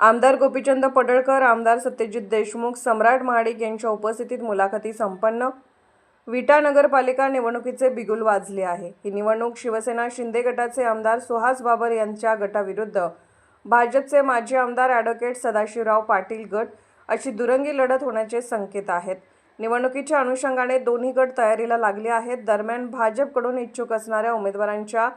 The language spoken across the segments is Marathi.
आमदार गोपीचंद पडळकर आमदार सत्यजित देशमुख सम्राट महाडिक यांच्या उपस्थितीत मुलाखती संपन्न. विटा नगरपालिका निवडणुकीचे बिगुल वाजले आहे. ही निवडणूक शिवसेना शिंदे गटाचे आमदार सुहास बाबर यांच्या गटाविरुद्ध. भाजपचे माजी आमदार ॲडव्होकेट सदाशिवराव पाटील गट अशी दुरंगी लढत होण्याचे संकेत आहेत. निवडणुकीच्या अनुषंगाने दोन्ही गट तयारीला लागले आहेत. दरम्यान भाजपकडून इच्छुक असणाऱ्या उमेदवारांच्या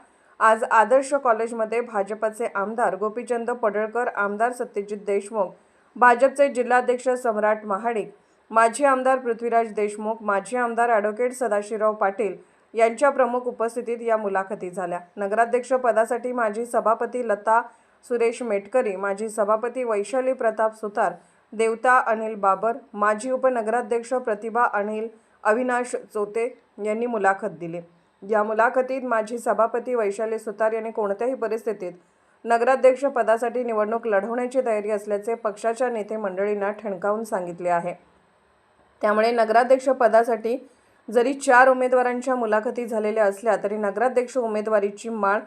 आज आदर्श कॉलेजमध्ये भाजपचे आमदार गोपीचंद पडळकर आमदार सत्यजित देशमुख भाजपचे जिल्हाध्यक्ष सम्राट महाडिक माजी आमदार पृथ्वीराज देशमुख माजी आमदार ॲडव्होकेट सदाशिवराव पाटील यांच्या प्रमुख उपस्थितीत या मुलाखती झाल्या. नगराध्यक्ष पदासाठी माजी सभापती लता सुरेश मेटकरी माजी सभापती वैशाली प्रताप सुतार देवता अनिल बाबर माजी उपनगराध्यक्ष प्रतिभा अनिल अविनाश चोते यांनी मुलाखत दिली. या मुलाखतीत माजी सभापती वैशाली सुतार यांनी कोणत्याही परिस्थितीत नगराध्यक्ष पदासाठी निवडणूक लढवण्याची तयारी असल्याचे पक्षाच्या नेते मंडळींना ठणकावून सांगितले आहे. त्यामुळे नगराध्यक्ष पदासाठी जरी चार उमेदवारांच्या मुलाखती झालेल्या असल्या तरी नगराध्यक्ष उमेदवारीची माळ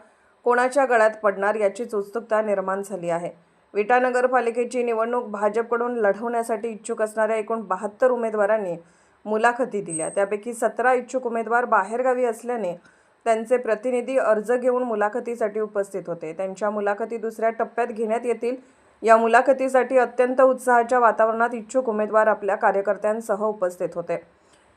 कोणाच्या गळ्यात पडणार याचीच उत्सुकता निर्माण झाली आहे. विटा नगरपालिकेची निवडणूक भाजपकडून लढवण्यासाठी इच्छुक असणाऱ्या एकूण बहात्तर उमेदवारांनी मुलाखती दिल्या. त्यापैकी सतरा इच्छुक उमेदवार बाहेरगावी असल्याने त्यांचे प्रतिनिधी अर्ज घेऊन मुलाखतीसाठी उपस्थित होते. त्यांच्या मुलाखती दुसऱ्या टप्प्यात घेण्यात येतील. या मुलाखतीसाठी अत्यंत उत्साहाच्या वातावरणात इच्छुक उमेदवार आपल्या कार्यकर्त्यांसह उपस्थित होते.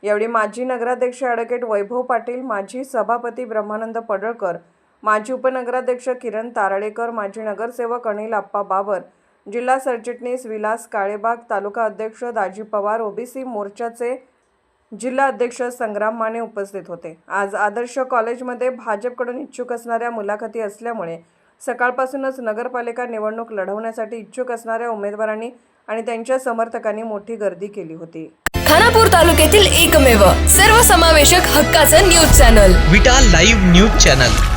यावेळी माजी नगराध्यक्ष ॲडव्होकेट वैभव पाटील माजी सभापती ब्रह्मानंद पडळकर माजी उपनगराध्यक्ष किरण तारळेकर माजी नगरसेवक अनिल आप्पा बाबर जिल्हा सरचिटणीस विलास काळेबाग तालुका अध्यक्ष दाजी पवार ओबीसी मोर्चाचे जिल्हा अध्यक्ष संग्राम माने उपस्थित होते. आज आदर्श कॉलेजमध्ये भाजपकडून इच्छुक असणाऱ्या मुलाखती असल्यामुळे सकाळपासूनच नगरपालिका निवडणूक लढवण्यासाठी इच्छुक असणाऱ्या उमेदवारांनी आणि त्यांच्या समर्थकांनी मोठी गर्दी केली होती. खानापूर तालुक्यातील एकमेव सर्वसमावेशक हक्काचं news channel. Vita live news channel.